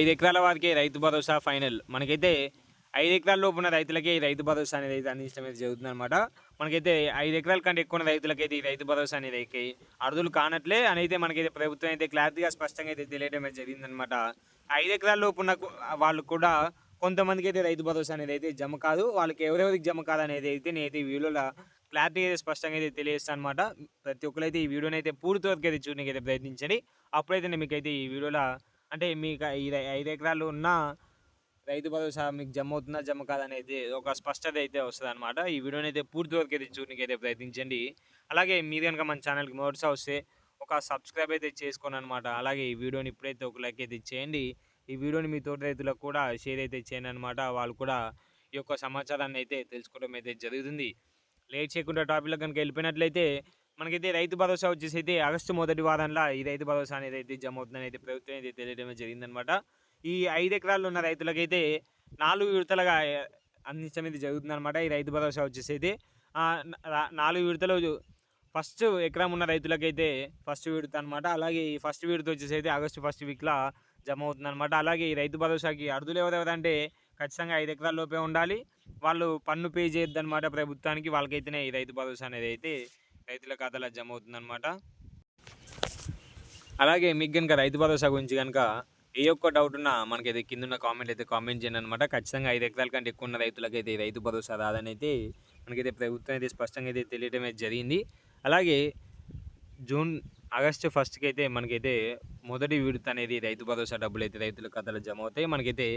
ఐదు ఎకరాల వారికి రైతు భరోసా ఫైనల్. మనకైతే ఐదు ఎకరాల లోపు ఉన్న రైతులకి ఈ రైతు భరోసా అనేది అయితే అందించడం అయితే జరుగుతుంది అనమాట మనకైతే ఐదు ఎకరాల కంటే ఎక్కువ ఉన్న రైతులకైతే ఈ రైతు భరోసా అనేది అయితే అరుదులు కానట్లే అని అయితే మనకైతే ప్రభుత్వం అయితే క్లారిటీగా స్పష్టంగా అయితే తెలియడం అయితే జరిగిందనమాట ఐదు ఎకరాల లోపు ఉన్న వాళ్ళు కూడా కొంతమందికి అయితే రైతు భరోసా అనేది అయితే జమ కాదు. వాళ్ళకి ఎవరెవరికి జమ కాదు అనేది అయితే నేనైతే ఈ వీడియోలో క్లారిటీ అయితే స్పష్టంగా అయితే తెలియజేస్తాను అనమాట ప్రతి ఒక్కరైతే ఈ వీడియోని అయితే పూర్తి వరకు అయితే చూడడానికి అయితే ప్రయత్నించండి. అప్పుడైతే నేను మీకైతే ఈ వీడియోలో అంటే మీకు ఈ ఐదు ఎకరాలు ఉన్న రైతు భరోసా మీకు జమ అవుతుందా జమ కాదనేది ఒక స్పష్టత అయితే వస్తుంది అనమాట ఈ వీడియోని అయితే పూర్తి వరకు అయితే చూడడానికి అయితే ప్రయత్నించండి. అలాగే మీరు కనుక మన ఛానల్కి మొదటిసా వస్తే ఒక సబ్స్క్రైబ్ అయితే చేసుకోండి అనమాట అలాగే ఈ వీడియోని ఇప్పుడైతే ఒక లైక్ అయితే చేయండి. ఈ వీడియోని మీ తోటి రైతులకు కూడా షేర్ అయితే చేయండి అనమాట వాళ్ళు కూడా ఈ యొక్క సమాచారాన్ని అయితే తెలుసుకోవడం అయితే జరుగుతుంది. లేట్ చేయకుండా టాపిక్లో కనుక వెళ్ళిపోయినట్లయితే మనకైతే రైతు భరోసా వచ్చేసి అయితే ఆగస్టు మొదటి వారంలో ఈ రైతు భరోసా అనేది అయితే జమ అవుతుందని అయితే ప్రభుత్వం అయితే తెలియడం జరిగిందనమాట ఈ ఐదు ఎకరాల్లో ఉన్న రైతులకైతే నాలుగు విడతలుగా అందించడం అయితే జరుగుతుందన్నమాట ఈ రైతు భరోసా వచ్చేసి అయితే నాలుగు విడతలు ఫస్ట్ ఎకరం ఉన్న రైతులకైతే ఫస్ట్ విడత అనమాట అలాగే ఈ ఫస్ట్ విడత వచ్చేసి అయితే ఆగస్టు ఫస్ట్ వీక్లో జమ అవుతుందన్నమాట అలాగే ఈ రైతు భరోసాకి అర్ధులు ఎవరెవరంటే ఖచ్చితంగా ఐదు ఎకరాల లోపే ఉండాలి. వాళ్ళు పన్ను పే చేయొద్దనమాట ప్రభుత్వానికి. వాళ్ళకైతేనే ఈ రైతు భరోసా అనేది అయితే రైతుల ఖాతాలో జమ అవుతుందన్నమాట అలాగే మీకు కనుక రైతు భరోసా గురించి కనుక ఏ ఒక్క డౌట్ ఉన్నా మనకైతే కింద ఉన్న కామెంట్ అయితే కామెంట్ చేయండి అనమాట ఖచ్చితంగా ఐదు ఎకరాల కంటే ఎక్కువ ఉన్న రైతులకైతే అయితే రైతు భరోసా రాదని అయితే మనకైతే ప్రభుత్వం అయితే స్పష్టంగా అయితే తెలియడం అయితే జరిగింది. అలాగే జూన్ ఆగస్టు ఫస్ట్కి అయితే మనకైతే మొదటి విడత అనేది రైతు భరోసా డబ్బులు అయితే రైతుల ఖాతాలో జమ అవుతాయి. మనకైతే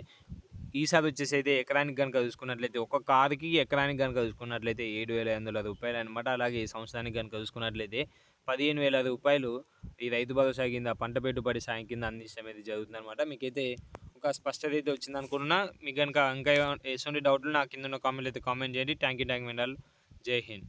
ఈసారి వచ్చేసి అయితే ఎకరానికి కనుక చూసుకున్నట్లయితే ఒక కారుకి ఎకరానికి కనుక చూసుకున్నట్లయితే ఏడు వేల ఐదు వందల రూపాయలు అనమాట అలాగే ఈ సంవత్సరానికి కనుక చూసుకున్నట్లయితే పదిహేను వేల రూపాయలు ఈ రైతు భరోసా కింద పంట పెట్టుబడి సాయం కింద అందించడం అయితే జరుగుతుందనమాట మీకైతే ఒక స్పష్టత అయితే వచ్చింది అనుకున్నా మీకు కనుక ఇంకా ఎటువంటి డౌట్లు నా కింద ఉన్న కామెంట్లు అయితే కామెంట్ చేయండి. థ్యాంక్ యూ థ్యాంక్ యూ జై హింద్.